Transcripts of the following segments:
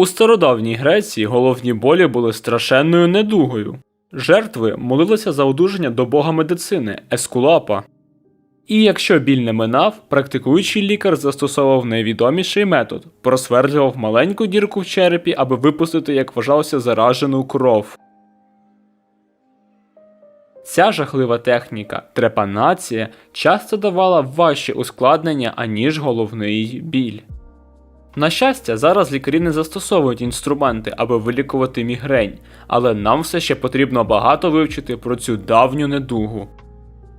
У стародавній Греції головні болі були страшенною недугою. Жертви молилися за одужання до бога медицини Ескулапа. І якщо біль не минав, практикуючий лікар застосовував найвідоміший метод просверлював маленьку дірку в черепі, аби випустити, як вважалося, заражену кров. Ця жахлива техніка трепанація часто давала важче ускладнення, аніж головний біль. На щастя, зараз лікарі не застосовують інструменти, аби вилікувати мігрень, але нам все ще потрібно багато вивчити про цю давню недугу.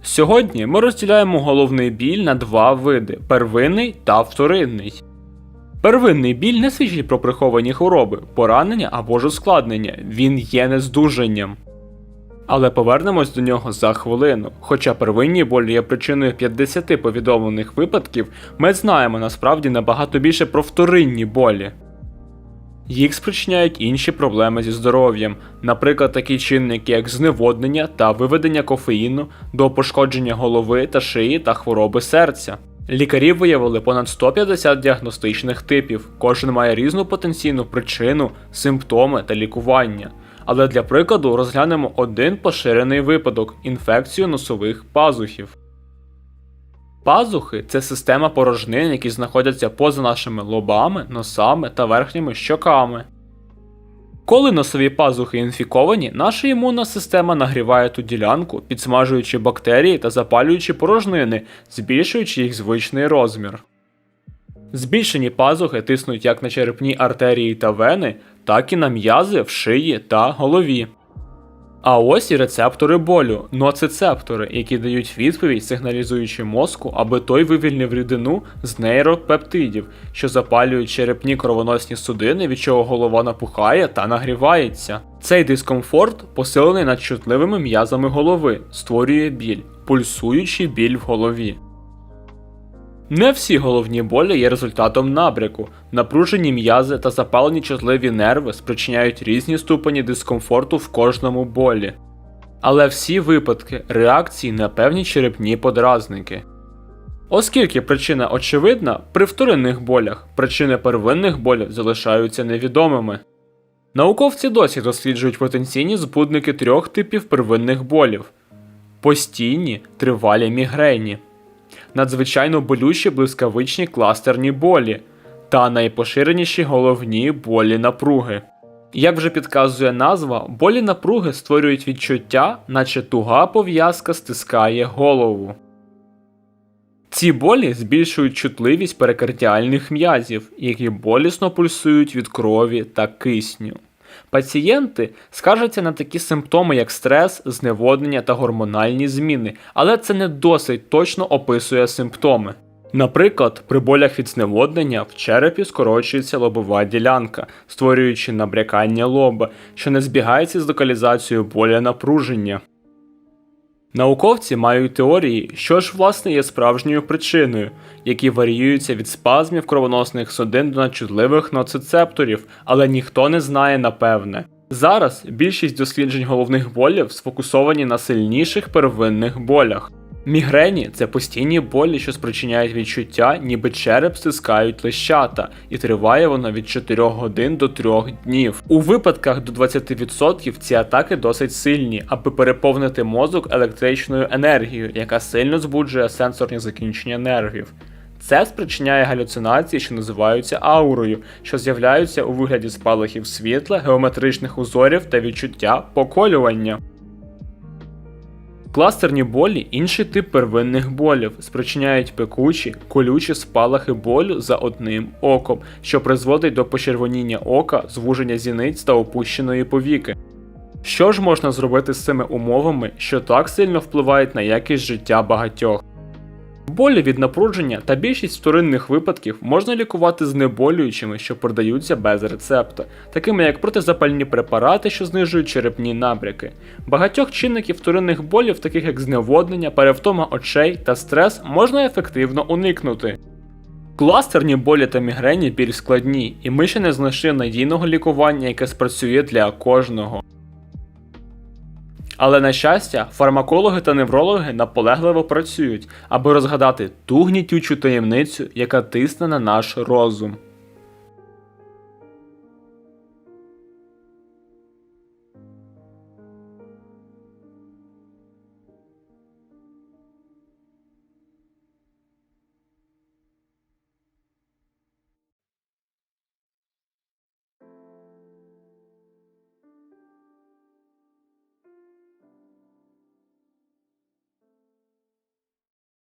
Сьогодні ми розділяємо головний біль на два види первинний та вторинний. Первинний біль не свідчить про приховані хвороби, поранення або ж ускладнення, він є нездужанням. Але повернемось до нього за хвилину. Хоча первинні болі є причиною 50 повідомлених випадків, ми знаємо насправді набагато більше про вторинні болі. Їх спричиняють інші проблеми зі здоров'ям, наприклад, такі чинники, як зневоднення та виведення кофеїну до пошкодження голови та шиї та хвороби серця. Лікарі виявили понад 150 діагностичних типів, кожен має різну потенційну причину, симптоми та лікування. Але для прикладу розглянемо один поширений випадок інфекцію носових пазухів. Пазухи це система порожнин, які знаходяться поза нашими лобами, носами та верхніми щоками. Коли носові пазухи інфіковані, наша імунна система нагріває ту ділянку, підсмажуючи бактерії та запалюючи порожнини, збільшуючи їх звичний розмір. Збільшені пазухи тиснуть як на черепні артерії та вени, так і на м'язи в шиї та голові. А ось і рецептори болю, ноцицептори, які дають відповідь, сигналізуючи мозку, аби той вивільнив рідину з нейропептидів, що запалюють черепні кровоносні судини, від чого голова напухає та нагрівається. Цей дискомфорт, посилений над чутливими м'язами голови, створює біль, пульсуючий біль в голові. Не всі головні болі є результатом набряку. Напружені м'язи та запалені чутливі нерви спричиняють різні ступені дискомфорту в кожному болі. Але всі випадки реакції на певні черепні подразники. Оскільки причина очевидна, при вторинних болях причини первинних болів залишаються невідомими. Науковці досі досліджують потенційні збудники трьох типів первинних болів: постійні тривалі мігрені надзвичайно болючі блискавичні кластерні болі та найпоширеніші головні болі напруги. Як вже підказує назва, болі напруги створюють відчуття, наче туга пов'язка стискає голову. Ці болі збільшують чутливість перикардіальних м'язів, які болісно пульсують від крові та кисню. Пацієнти скаржаться на такі симптоми, як стрес, зневоднення та гормональні зміни, але це не досить точно описує симптоми. Наприклад, при болях від зневоднення в черепі скорочується лобова ділянка, створюючи набрякання лоба, що не збігається з локалізацією боля напруження. Науковці мають теорії, що ж власне є справжньою причиною, які варіюються від спазмів кровоносних судин до надчутливих ноцицепторів, але ніхто не знає напевне. Зараз більшість досліджень головних болів сфокусовані на сильніших первинних болях. Мігрені це постійні болі, що спричиняють відчуття, ніби череп стискають лищата, і триває воно від 4 годин до 3 днів. У випадках до 20% ці атаки досить сильні, аби переповнити мозок електричною енергією, яка сильно збуджує сенсорні закінчення нервів. Це спричиняє галюцинації, що називаються аурою, що з'являються у вигляді спалахів світла, геометричних узорів та відчуття поколювання. Кластерні болі інший тип первинних болів, спричиняють пекучі, колючі спалахи болю за одним оком, що призводить до почервоніння ока, звуження зіниць та опущеної повіки. Що ж можна зробити з цими умовами, що так сильно впливають на якість життя багатьох? Болі від напруження та більшість вторинних випадків можна лікувати знеболюючими, що продаються без рецепта, такими як протизапальні препарати, що знижують черепні набряки. Багатьох чинників вторинних болів, таких як зневоднення, перевтома очей та стрес, можна ефективно уникнути. Кластерні болі та мігрені більш складні, і ми ще не знайшли надійного лікування, яке спрацює для кожного. Але на щастя, фармакологи та неврологи наполегливо працюють, аби розгадати ту гнітючу таємницю, яка тисне на наш розум.